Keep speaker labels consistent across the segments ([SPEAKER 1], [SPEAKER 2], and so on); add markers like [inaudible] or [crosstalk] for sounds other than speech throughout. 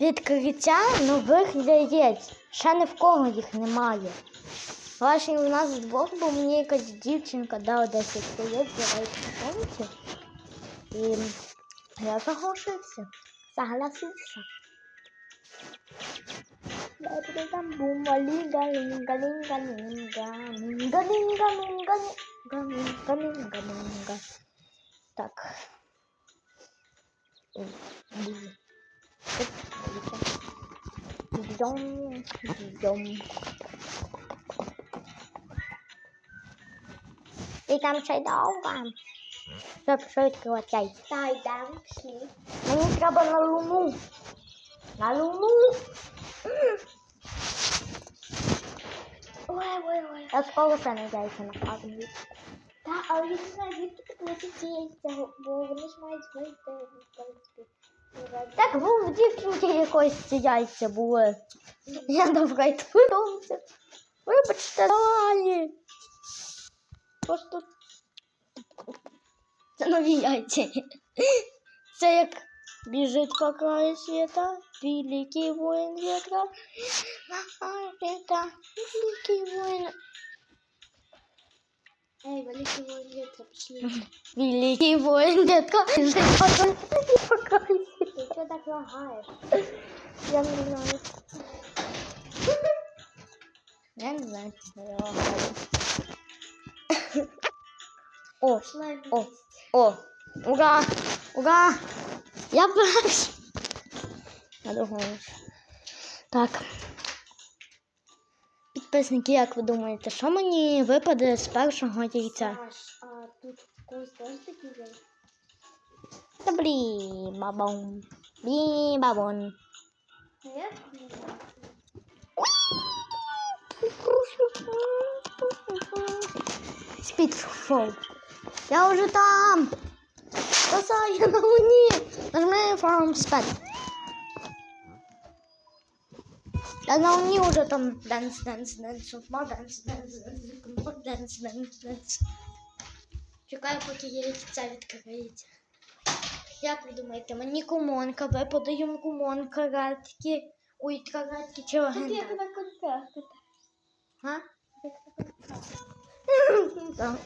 [SPEAKER 1] відкриття нових яєць. Ще ні в кого їх немає. Власне, у нас двох, бо мені якась дівчинка дала 10 яєць, давайте помните. І я согласився. Согласився. Там бумба, лінга, лінга, лінга, лінга, лінга, лінга, лінга, лінга, лінга, лінга. Так. Ой, Então. Então. Ligam Shaidalga. Să știu că o ți-ai. Da, da, și...
[SPEAKER 2] Nu întreabă la
[SPEAKER 1] lumu. La lumu. ué, uai, uai.
[SPEAKER 2] Ați căutat să
[SPEAKER 1] ne dai să ne fac un
[SPEAKER 2] video. Da, au zis să zic că tu mă zici, să vorbim și mai doi de
[SPEAKER 1] Так був в дівчинки якось ці яйця були. Я добре йду додому. Вибачте, далі. Просто це нові яйця. Це як біжить по краю світа, великий воїн ветра, махає світа, великий воїн.
[SPEAKER 2] Ей, великий воїн вітра, пішли.
[SPEAKER 1] Великий воїн ветра, біжить по краю по краю світа.
[SPEAKER 2] Ти чого так лагаєш?
[SPEAKER 1] Я не знаю. Я не знаю, що я лагаю. О,
[SPEAKER 2] Пішла
[SPEAKER 1] о, о, ура, ура! Я перший. Я другому. Так. Підписники, як ви думаєте, що мені випаде з першого яйця?
[SPEAKER 2] Саш, а тут в когось теж такі є?
[SPEAKER 1] Та блі, Бимба
[SPEAKER 2] вон.
[SPEAKER 1] Нет? Я уже там. Спасай, я на луне. Нажми фарм спать. Я на луне уже там Данс, данс, dance, dance, данс, данс. dance, данс, данс, данс. dance, dance, я Чекаю, поки яйця відкриється. Як ви думаєте, мені кумонка, ми подаємо кумонка радки, уйтра радки чи агента?
[SPEAKER 2] Як на концерти.
[SPEAKER 1] А? Так.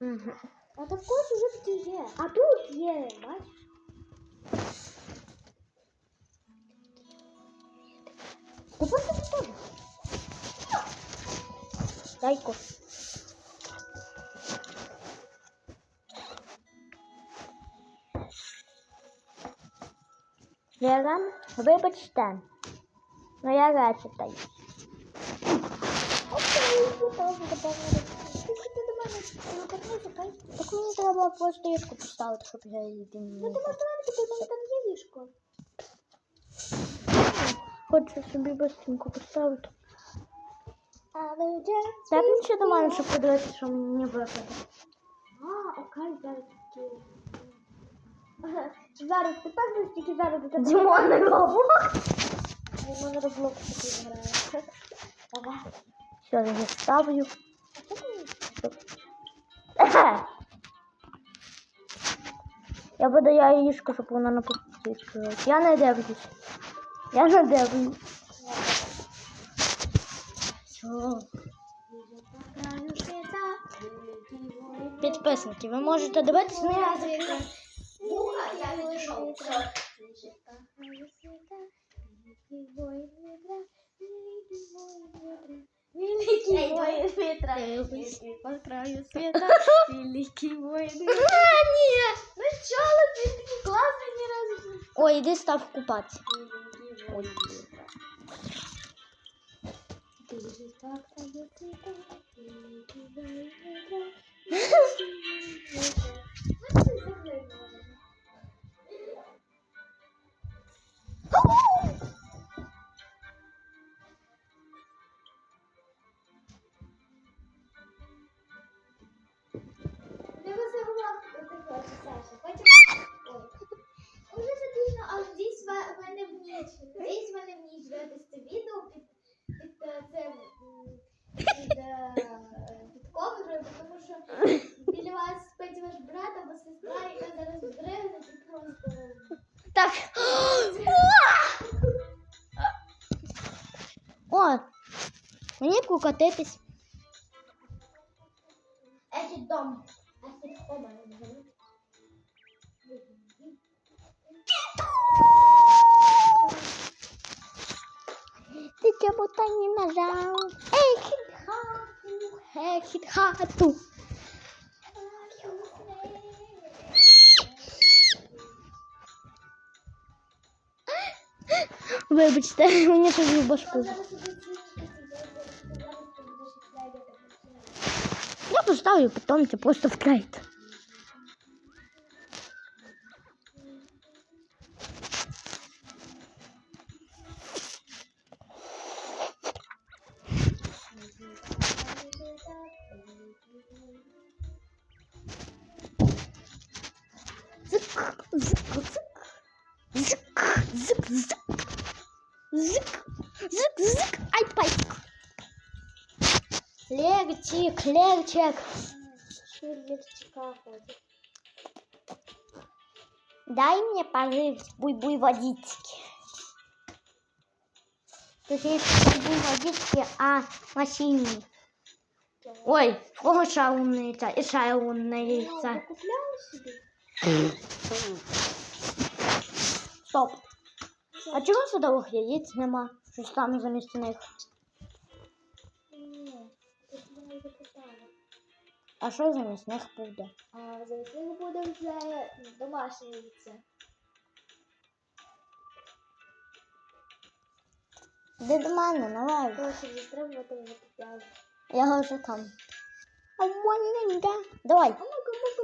[SPEAKER 1] Угу.
[SPEAKER 2] А там когось уже такі є. А тут є, бачиш?
[SPEAKER 1] Дай кофе. Вибачте, ну я речі
[SPEAKER 2] та є. Так
[SPEAKER 1] мені треба просто ліжко поставити, щоб я її
[SPEAKER 2] Ну ти можеш давати, бо мене там є ліжко.
[SPEAKER 1] Хочу собі бастинку поставити. Так мені ще до мене, щоб подивитися, що мені випаде.
[SPEAKER 2] А, окей, зараз. Зараз ти певно, тільки зараз буде.
[SPEAKER 1] Дімон
[SPEAKER 2] Роблокс. Дімон Роблокс такий грає. Давай.
[SPEAKER 1] Що я заставлю? [laughs] Я буду я яєчко, щоб вона на пустичку. Я не дивлюсь. Я не дивлюсь. Підписники, ви можете дивитися на
[SPEAKER 2] язик. Ну, а я напишу. Великий воин ветра, великий
[SPEAKER 1] по краю света, великий
[SPEAKER 2] воин ветра. Нет! Сначала ты такие классные не раз.
[SPEAKER 1] Ой, иди став купать. Ой,
[SPEAKER 2] ветра. Здесь в мене в ніч. Здесь в мене в ніч
[SPEAKER 1] О, мені кукатитись.
[SPEAKER 2] Exit дом. Exit дома. я назову.
[SPEAKER 1] Ти чого та не нажав? Ей, хіт-хату, ей, хіт-хату. Вибачте, мені [laughs] щось в башку.
[SPEAKER 2] Зараз іди ці- зараз ти будеш відкладати.
[SPEAKER 1] Я поставлю, потом це просто вклеїти. Зик, зик, зик. Зик, зик, зик. Зик, Легчик, легчик.
[SPEAKER 2] Що легчика ходить?
[SPEAKER 1] Дай мне пожить буй-буй водички. Тут есть буй водички, а машине. Ой, в кого шаумниця і шаумниця.
[SPEAKER 2] Купляла собі?
[SPEAKER 1] Стоп. А чого садових яєць нема? Щось там замість них. А що замість них буде?
[SPEAKER 2] А зараз них буде вже домашнє яйце.
[SPEAKER 1] Де до мене, давай.
[SPEAKER 2] Коротше, вже треба то вже купляла.
[SPEAKER 1] Я вже там. А маленька. Давай.
[SPEAKER 2] А ну-ка, ну-ка,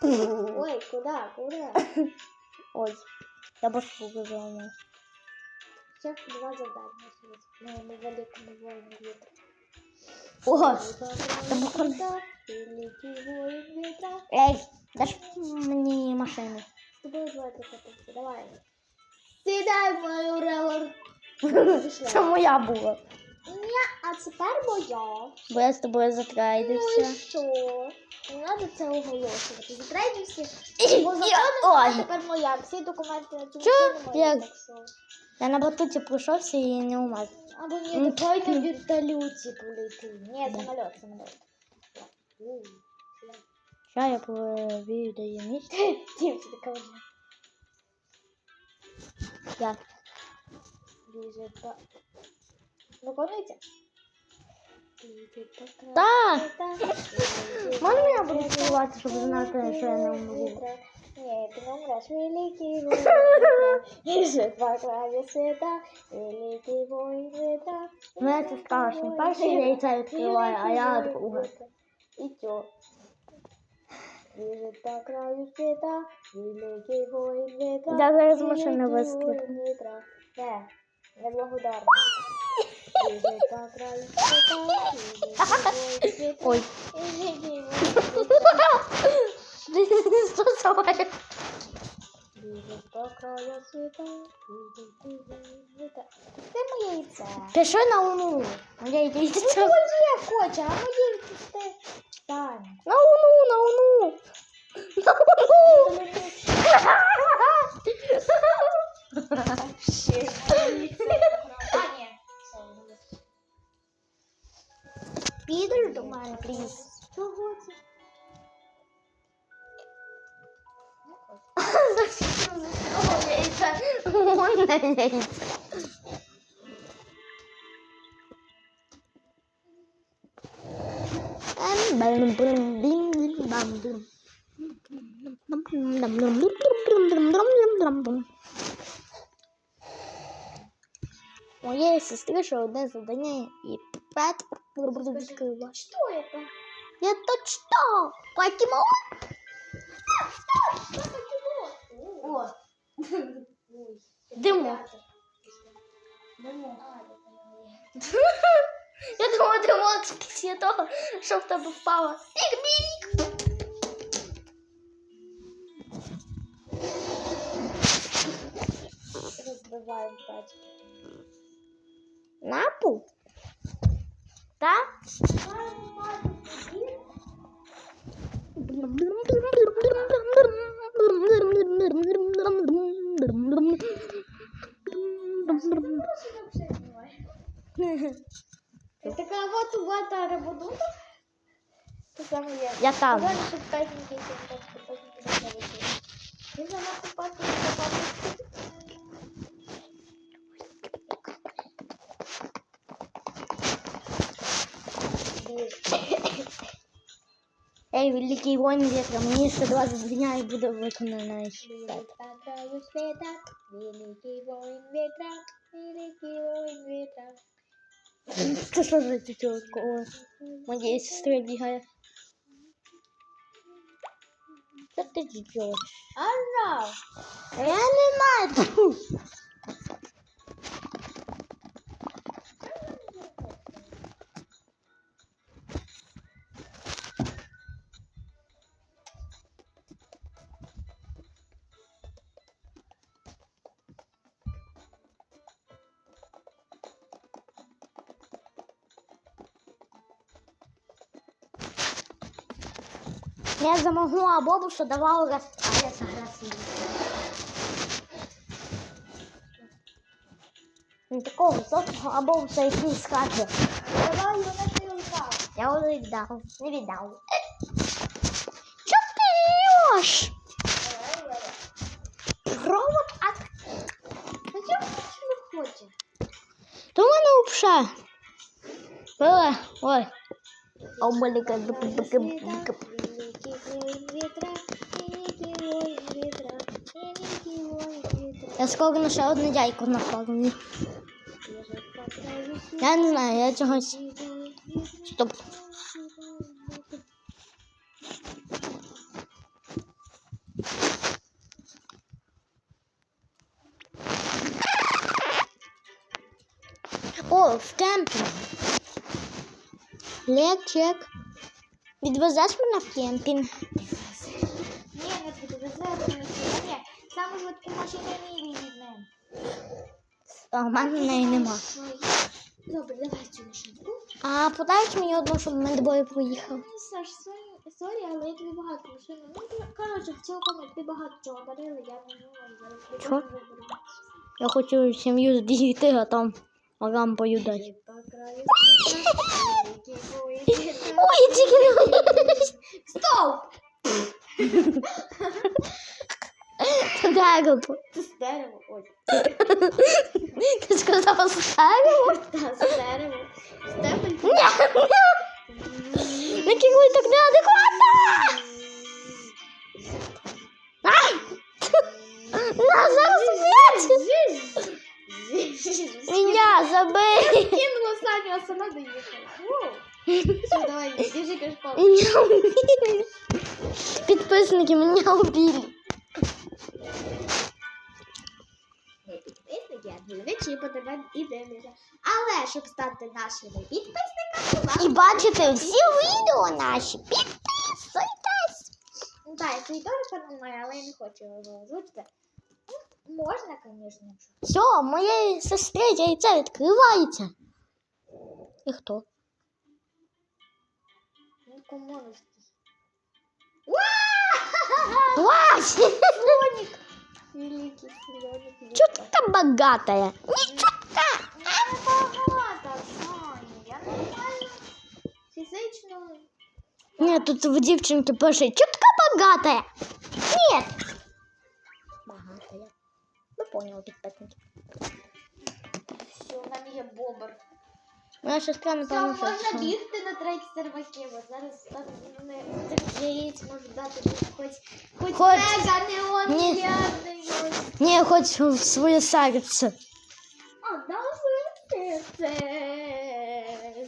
[SPEAKER 2] піу. [laughs] Ой, куди, куди?
[SPEAKER 1] Ой, я башку вижила.
[SPEAKER 2] Ще два завдання сьогодні. Ну, на великому воїну вітра. Ого.
[SPEAKER 1] Эй, дашь мне машину?
[SPEAKER 2] Давай. Сідай мою ревер. [laughs]
[SPEAKER 1] Чому я була?
[SPEAKER 2] Ні, а тепер моя.
[SPEAKER 1] Бо я з тобою
[SPEAKER 2] Ну і
[SPEAKER 1] затрайдився.
[SPEAKER 2] що? Не треба це оголошувати. Затрейдився.
[SPEAKER 1] І-
[SPEAKER 2] Бо
[SPEAKER 1] і-
[SPEAKER 2] законом
[SPEAKER 1] ой.
[SPEAKER 2] вона тепер моя. Всі документи на цю
[SPEAKER 1] Чо?
[SPEAKER 2] машину мої,
[SPEAKER 1] Як?
[SPEAKER 2] так що.
[SPEAKER 1] Я на батуті пройшовся і не умер.
[SPEAKER 2] Або ні,
[SPEAKER 1] Ну,
[SPEAKER 2] давай на
[SPEAKER 1] ну.
[SPEAKER 2] вертольоті полети. Ні,
[SPEAKER 1] Да.
[SPEAKER 2] самоліт, самоліт. У,
[SPEAKER 1] Що я повію дає місце?
[SPEAKER 2] Дім, ти така вже.
[SPEAKER 1] Я.
[SPEAKER 2] Біже Та... Виконується?
[SPEAKER 1] Так. Можна я буду співати, щоб знати, що я не умру?
[SPEAKER 2] Ні, ти не умреш. Великий воїн Біже два краю світа, великий воїн вітра.
[SPEAKER 1] Ну, це страшно. Перше яйце відкриває, а я друге.
[SPEAKER 2] І чо? Біже по краю світа, великий воїн вітра.
[SPEAKER 1] Я зараз з машини
[SPEAKER 2] великий
[SPEAKER 1] вистрибну.
[SPEAKER 2] воїн вітра. Не, неблагодарно. Біже по краю світа, великий воїн вітра.
[SPEAKER 1] Ой.
[SPEAKER 2] Великий воїн вітра.
[SPEAKER 1] Що саме?
[SPEAKER 2] Біже по краю світа, великий воїн вітра. Це моє яйце.
[SPEAKER 1] Пиши на луну. Моє яйце.
[SPEAKER 2] Ну, моє хоче, а моє відпусти. Стань.
[SPEAKER 1] На луну, на луну. На луну.
[SPEAKER 2] Ще.
[SPEAKER 1] мене, пліз.
[SPEAKER 2] Чого це?
[SPEAKER 1] Можна яйце. Моєї сестри ще одне завдання і п'ять буде відкрила.
[SPEAKER 2] Що це?
[SPEAKER 1] Я точно покемон.
[SPEAKER 2] Що таке було?
[SPEAKER 1] О,
[SPEAKER 2] Ой.
[SPEAKER 1] Димок.
[SPEAKER 2] Димок. А, я поняла.
[SPEAKER 1] Я думала, ти мог після того, що в тебе впало. Як бік.
[SPEAKER 2] Розбиваємо тачки. що папа.
[SPEAKER 1] Ей, великий воїн ветра, мені ще 20 дня і буде виконано.
[SPEAKER 2] Великий света, великий воїн вітра, великий воїн вітра.
[SPEAKER 1] Це що за тітюлка? О, моєї сестри Що ти робиш?
[SPEAKER 2] Ара!
[SPEAKER 1] Я не знаю. [laughs] Я замогла Бобу, що давала раз, а я согласилась. Не такого високого, а Бобу це який скаже.
[SPEAKER 2] Давай його на стрілка.
[SPEAKER 1] Я вже віддав, не віддав. Що ти рєш? Робот, а
[SPEAKER 2] Зачем ти не хочеш?
[SPEAKER 1] то в мене взагалі. Было, ой. А у мене как бы
[SPEAKER 2] Великий воїн вітра, великий воїн вітра, великий воїн вітра.
[SPEAKER 1] Я скоро на ще одне яйко нафармлю.
[SPEAKER 2] Я же покажу
[SPEAKER 1] Я не знаю, я чогось.
[SPEAKER 2] свій воїн вітра,
[SPEAKER 1] Стоп.
[SPEAKER 2] свій воїн вітра.
[SPEAKER 1] О, в кемпінг. Лекчик. Відвезеш мене в кемпінг?
[SPEAKER 2] Ні, не підвезе, тому що ні. Саме швидкі машини не візьмемо.
[SPEAKER 1] А в мене неї нема.
[SPEAKER 2] Добре, давай цю машинку.
[SPEAKER 1] А подаєш мені одну, щоб ми двоє поїхали?
[SPEAKER 2] Ну, Саш, сорі, але я тобі багато машин. Ну, коротше, в цілком тобі багато чого дарила, я не зараз тобі
[SPEAKER 1] Я хочу сім'ю збігти, а там рампою дати.
[SPEAKER 2] По краю світа, великий воїн вітра.
[SPEAKER 1] Ой, тільки не
[SPEAKER 2] Стоп!
[SPEAKER 1] Це дерево.
[SPEAKER 2] Це з дерева, ой.
[SPEAKER 1] Ти сказала з дерево?
[SPEAKER 2] Та, з дерева. Стебель.
[SPEAKER 1] Ні, ні. Не керуй так неадекватно. Ай!
[SPEAKER 2] Саню, а сама доїхала. Все, давай, біжи, кашпал.
[SPEAKER 1] Меня убили. Підписники меня убили.
[SPEAKER 2] Підписники, подавай і дивляться. Але щоб стати нашими підписниками,
[SPEAKER 1] І бачите всі відео наші. Підписуйтесь.
[SPEAKER 2] Ну так, я теж канал але я не хочу його озвучити. Ну, Можна, звісно.
[SPEAKER 1] Все, моєї сестри яйце відкривається. І хто?
[SPEAKER 2] Ну, кому не
[SPEAKER 1] Вась!
[SPEAKER 2] Слоник! Великий слоник.
[SPEAKER 1] Чё ты там богатая? Ничего.
[SPEAKER 2] Я не багата, Саня, я нормально. Фізично.
[SPEAKER 1] Нет, тут в дівчинки пише, чутка богатая. Нет. Богатая. Ну, понял, підписники.
[SPEAKER 2] Все, в мене є бобр.
[SPEAKER 1] Моя сестра,
[SPEAKER 2] Все,
[SPEAKER 1] напевно, що
[SPEAKER 2] можна
[SPEAKER 1] це.
[SPEAKER 2] бігти на треті серваки, бо зараз там не цих яєць можуть дати хоч хоч
[SPEAKER 1] Хоч-
[SPEAKER 2] мега неон
[SPEAKER 1] Ні.
[SPEAKER 2] мільярдний ось.
[SPEAKER 1] Ні, хоч в своє серце.
[SPEAKER 2] А далі це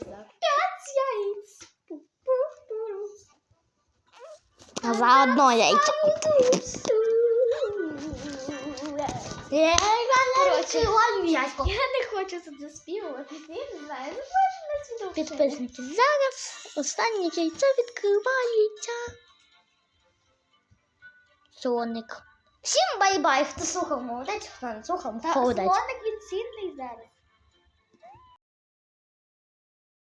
[SPEAKER 2] за п'ять яєць. Пу-пу-пу.
[SPEAKER 1] А заодно яйця. Я
[SPEAKER 2] Коротше,
[SPEAKER 1] не
[SPEAKER 2] Я не хочу тут заспівувати. Я не знаю, ну можна.
[SPEAKER 1] Підписники, зараз останнє яйце відкривається. Соник. Всім бай-бай, хто слухав молодець, хто не слухав молодець.
[SPEAKER 2] слоник відцінний зараз.